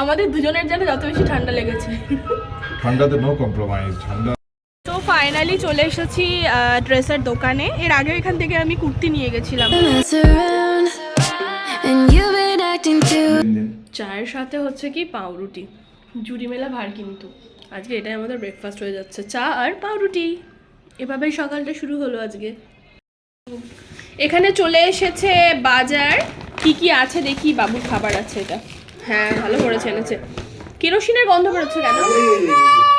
আমাদের দুজনের যেন যত বেশি ঠান্ডা লেগেছে। ঠান্ডাতে নো কম্প্রোমাইজ ঠান্ডা তো ফাইনালি চলে এসেছি ড্রেসের দোকানে। এর আগে এখান থেকে আমি কুর্তি নিয়ে গেছিলাম। চায়ের সাথে হচ্ছে কি পাউরুটি। জুড়ি মেলা ভার কিন্তু। আজকে এটাই আমাদের ব্রেকফাস্ট হয়ে যাচ্ছে। চা আর পাউরুটি। এভাবেই সকালটা শুরু হলো আজকে। এখানে চলে এসেছে বাজার। কি কি আছে দেখি বাবুর খাবার আছে এটা। হ্যাঁ ভালো করেছে এনেছে। কেরোসিনের গন্ধ বেরোচ্ছে কেন?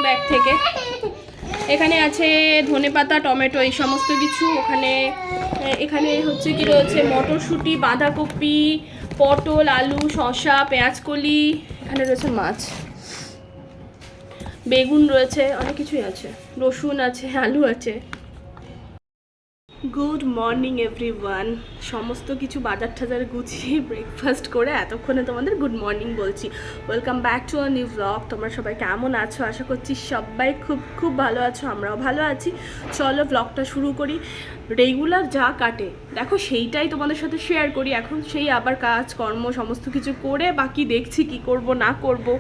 ব্যাগ থেকে। এখানে আছে ধনেপাতা, টমেটো, এই সমস্ত কিছু। ওখানে এখানে হচ্ছে কি রয়েছে মটরশুঁটি, বাঁধাকপি, পটল, আলু, শসা, পেঁয়াজকলি, এখানে রয়েছে মাছ। বেগুন রয়েছে, অনেক কিছুই আছে। রসুন আছে, আলু আছে। গুড মর্নিং এভরিওয়ান সমস্ত কিছু বাজার টাজার গুছিয়ে ব্রেকফাস্ট করে এতক্ষণে তোমাদের গুড মর্নিং বলছি। Welcome back to a new blog তোমরা সবাই কেমন আছো? আশা করছি সবাই খুব খুব ভালো আছো। আমরাও ভালো আছি। চলো ব্লগটা শুরু করি। রেগুলার যা কাটে, দেখো সেইটাই তোমাদের সাথে শেয়ার করি। এখন সেই আবার কাজ, কর্ম, সমস্ত কিছু করে বাকি দেখছি কি করব, না করব।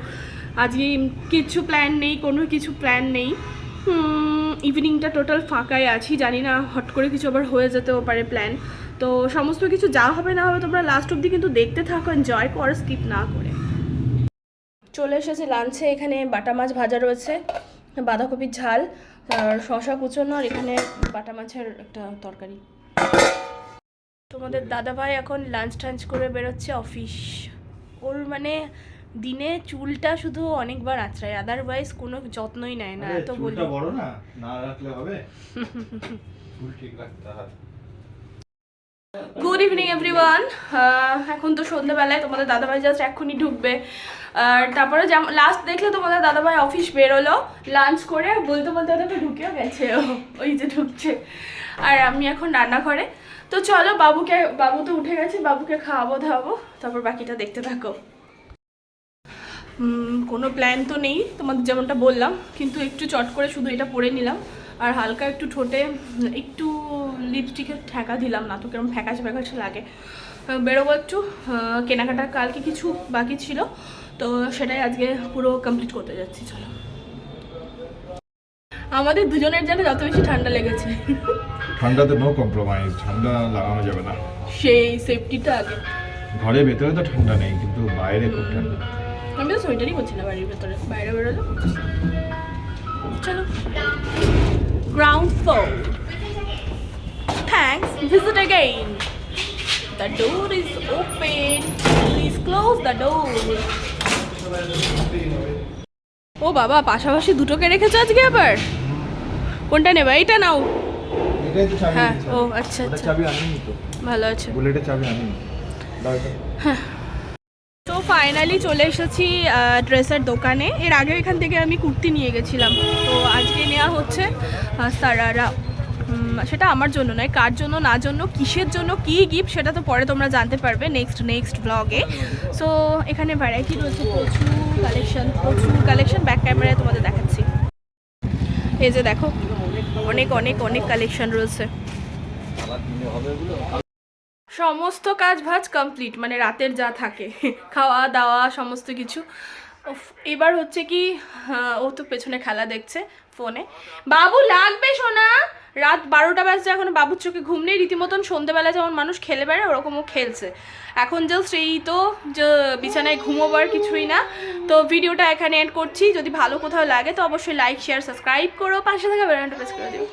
আজকে কিছু প্ল্যান নেই, কোনো কিছু প্ল্যান নেই। ইভিনিংটা টোটাল ফাঁকাই আছি। জানি না, হট করে কিছু আবার হয়ে যেতেও পারে প্ল্যান তো সমস্ত কিছু যা হবে না হবে তোমরা লাস্ট অবধি কিন্তু দেখতে থাকো এনজয় করো স্কিপ না করে। চলে এসেছে লাঞ্চে এখানে বাটা মাছ ভাজা রয়েছে, বাঁধাকপির ঝাল শশা কুচোনো, আর এখানে বাটা মাছের একটা তরকারি। তোমাদের দাদাভাই এখন লাঞ্চ টাঞ্চ করে বেরোচ্ছে অফিস ওর মানে দিনে চুলটা শুধু অনেকবার আঁচড়ায় আদারওয়াইজ কোনো যত্নই নেয় না এত বলি চুলটা বড় না? না রাখলে হবে? চুল ঠিক রাখতে হয়। গুড ইভিনিং এভরিওয়ান এখন তো সন্ধ্যেবেলায় তোমাদের দাদাভাই জাস্ট এক্ষুনি ঢুকবে। আর তারপরে যেমন লাস্ট দেখলে তোমাদের দাদাভাই অফিস বেরোলো লাঞ্চ করে বলতে বলতে দাদাভাই ঢুকেও গেছে ও ওই যে ঢুকছে। আর আমি এখন রান্না করে তো চলো বাবুকে বাবু তো উঠে গেছে বাবুকে খাওয়াবো দাওয়াবো তারপর বাকিটা দেখতে থাকো। কোনো প্ল্যান তো নেই তোমাদের যেমনটা বললাম কিন্তু একটু চট করে শুধু এটা পরে নিলাম। আর হালকা একটু ঠোঁটে একটু লিপস্টিকের ঠেকা দিলাম না তো কিরম ফ্যাকাশে ফ্যাকাশে লাগে। বেরোবো একটু কেনাকাটা কালকে কিছু বাকি ছিল তো সেটাই আজকে পুরো কমপ্লিট করতে যাচ্ছি চলো। আমাদের দুজনের যেন যত বেশি ঠান্ডা লেগেছে। ঠান্ডাতে নো কম্প্রোমাইজ ঠান্ডা লাগানো যাবে না। সেই সেফটিটা আগে। ঘরের ভেতরে তো ঠান্ডা নেই কিন্তু বাইরে খুব ঠান্ডা। আমি তো সোয়েটারই করছি না বাড়ির ভেতরে। বাইরে বেরোলে। চলো। Ground floor thanks visit again the door is open please close the door ও বাবা পাশাপাশি দুটোকে রেখেছো আজকে আবার? কোনটা নেবে? এইটা নাও। হ্যাঁ। ও আচ্ছা আচ্ছা। ভালো আছে। বুলেটের চাবি এটা। তো ফাইনালি চলে এসেছি ড্রেসের দোকানে। এর আগে এখান থেকে আমি কুর্তি নিয়ে গেছিলাম। তো আজকে নেওয়া হচ্ছে সারারা সেটা আমার জন্য নয়, কার জন্য, না জন্য, কিসের জন্য, কী গিফট সেটা তো পরে তোমরা জানতে পারবে নেক্সট নেক্সট ব্লগে সো এখানে ভ্যারাইটি রয়েছে, প্রচুর কালেকশন প্রচুর কালেকশন ব্যাক ক্যামেরায় তোমাদের দেখাচ্ছি। এই যে দেখো, অনেক অনেক অনেক কালেকশন রয়েছে। সমস্ত কাজ ভাজ কমপ্লিট মানে রাতের যা থাকে, খাওয়া দাওয়া সমস্ত কিছু। এবার হচ্ছে কি ও তো পেছনে খেলা দেখছে ফোনে বাবু, লাগবে সোনা! রাত বারোটা বাজছে এখন, বাবুর চোখে ঘুম নেই, রীতিমতন সন্ধেবেলা যেমন মানুষ খেলে বেড়ায় ওরকমও খেলছে। এখন জাস্ট এই তো, যে বিছানায় ঘুমোবার কিছুই না। তো ভিডিওটা এখানে এন্ড করছি। যদি ভালো কোথাও লাগে তো অবশ্যই লাইক শেয়ার সাবস্ক্রাইব করো। পাশে থাকা বেড়ানটা প্রেস করে দিও।